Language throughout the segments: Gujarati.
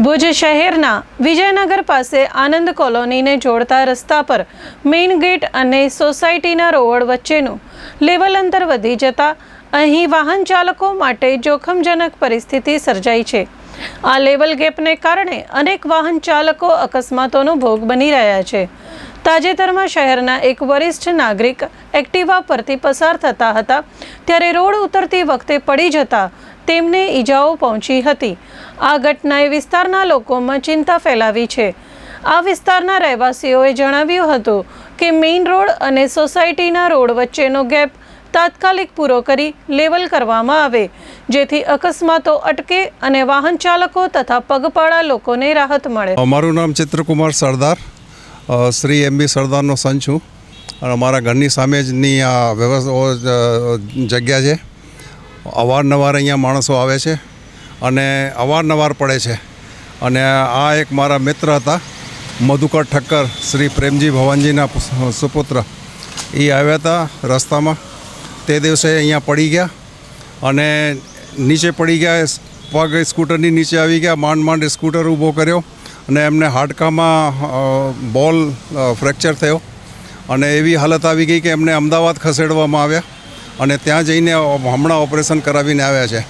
ભુજ શહેરના વિજયનગર પાસે આનંદ કોલોનીને જોડતા રસ્તા પર મેઇન ગેટ અને સોસાયટીના રોડ વચ્ચેનું લેવલ અંતર વધી જતા અહીં વાહન ચાલકો માટે જોખમજનક પરિસ્થિતિ સર્જાઈ છે. આ લેવલ ગેપને કારણે અનેક વાહન ચાલકો અકસ્માતોનો ભોગ બની રહ્યા છે. તાજેતરમાં શહેરના એક વરિષ્ઠ નાગરિક એક્ટિવા પરથી પસાર થતા હતા. ત્યારે રોડ ઉતરતી વખતે પડી જતા તેમને ઈજાઓ પહોંચી હતી. આ ઘટનાએ વિસ્તારના લોકોમાં ચિંતા ફેલાવી છે. આ વિસ્તારના રહેવાસીઓએ જણાવ્યું હતું કે મેઇન રોડ અને સોસાયટીના રોડ વચ્ચેનો ગેપ તાત્કાલિક પૂરો કરી લેવલ કરવામાં આવે. જેથી અકસ્માતો અટકે અને વાહન ચાલકો તથા પગપાળા લોકોને રાહત મળે. મારું નામ ચિત્રકુમાર સરદાર. શ્રી એમ બી સરદારનો સન છું. અને અમારા ઘરની સામે જની આ વ્યવસ્થા જગ્યા છે. અવારનવાર અહીંયા માણસો આવે છે અને અવારનવાર પડે છે. અને આ એક મારા મિત્ર હતા, મધુકર ઠક્કર, શ્રી પ્રેમજી ભવાનજીના સુપુત્ર. એ આવ્યા હતા રસ્તામાં. તે દિવસે અહીંયા પડી ગયા અને નીચે પડી ગયા, પગ સ્કૂટરની નીચે આવી ગયા, માંડ માંડ સ્કૂટર ઊભો કર્યો અને એમને હાડકામાં બોલ ફ્રેક્ચર થયો. અને એવી હાલત આવી ગઈ કે એમને અમદાવાદ ખસેડવામાં આવ્યા અને ત્યાં જઈને હમણાં ઓપરેશન કરાવીને આવ્યા છે.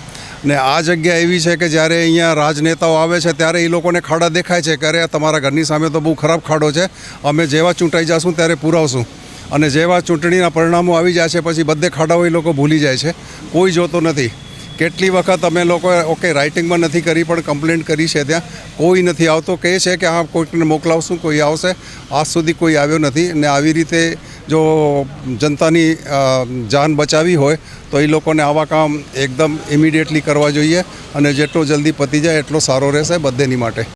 ને આ જગ્યા એવી છે કે જ્યારે અહીંયા રાજનેતાઓ આવે છે, ત્યારે એ લોકોને ખાડા દેખાય છે કે અરે તમારા ઘરની સામે તો બહુ ખરાબ ખાડો છે, અમે જેવા ચૂંટાઈ જશું ત્યારે પુરાવશું. અને જેવા ચૂંટણીના પરિણામો આવી જાય છે, પછી બધે ખાડાઓ એ લોકો ભૂલી જાય છે. કોઈ જોતો નથી. કેટલી વખત અમે લોકો ઓકે રાઇટિંગમાં નથી કરી, પણ કમ્પ્લેન્ટ કરી છે ત્યાં. કોઈ નથી આવતો, કહે છે કે હા, કોઈકને મોકલાવશું, કોઈ આવશે. આજ સુધી કોઈ આવ્યો નથી. ને આવી રીતે જો જનતાની જાન બચાવી હોય, તો એ લોકોને આવા કામ એકદમ ઇમિડિયેટલી કરવા જોઈએ. અને જેટલો જલ્દી પતી જાય, એટલો સારો રહેશે બધેની માટે.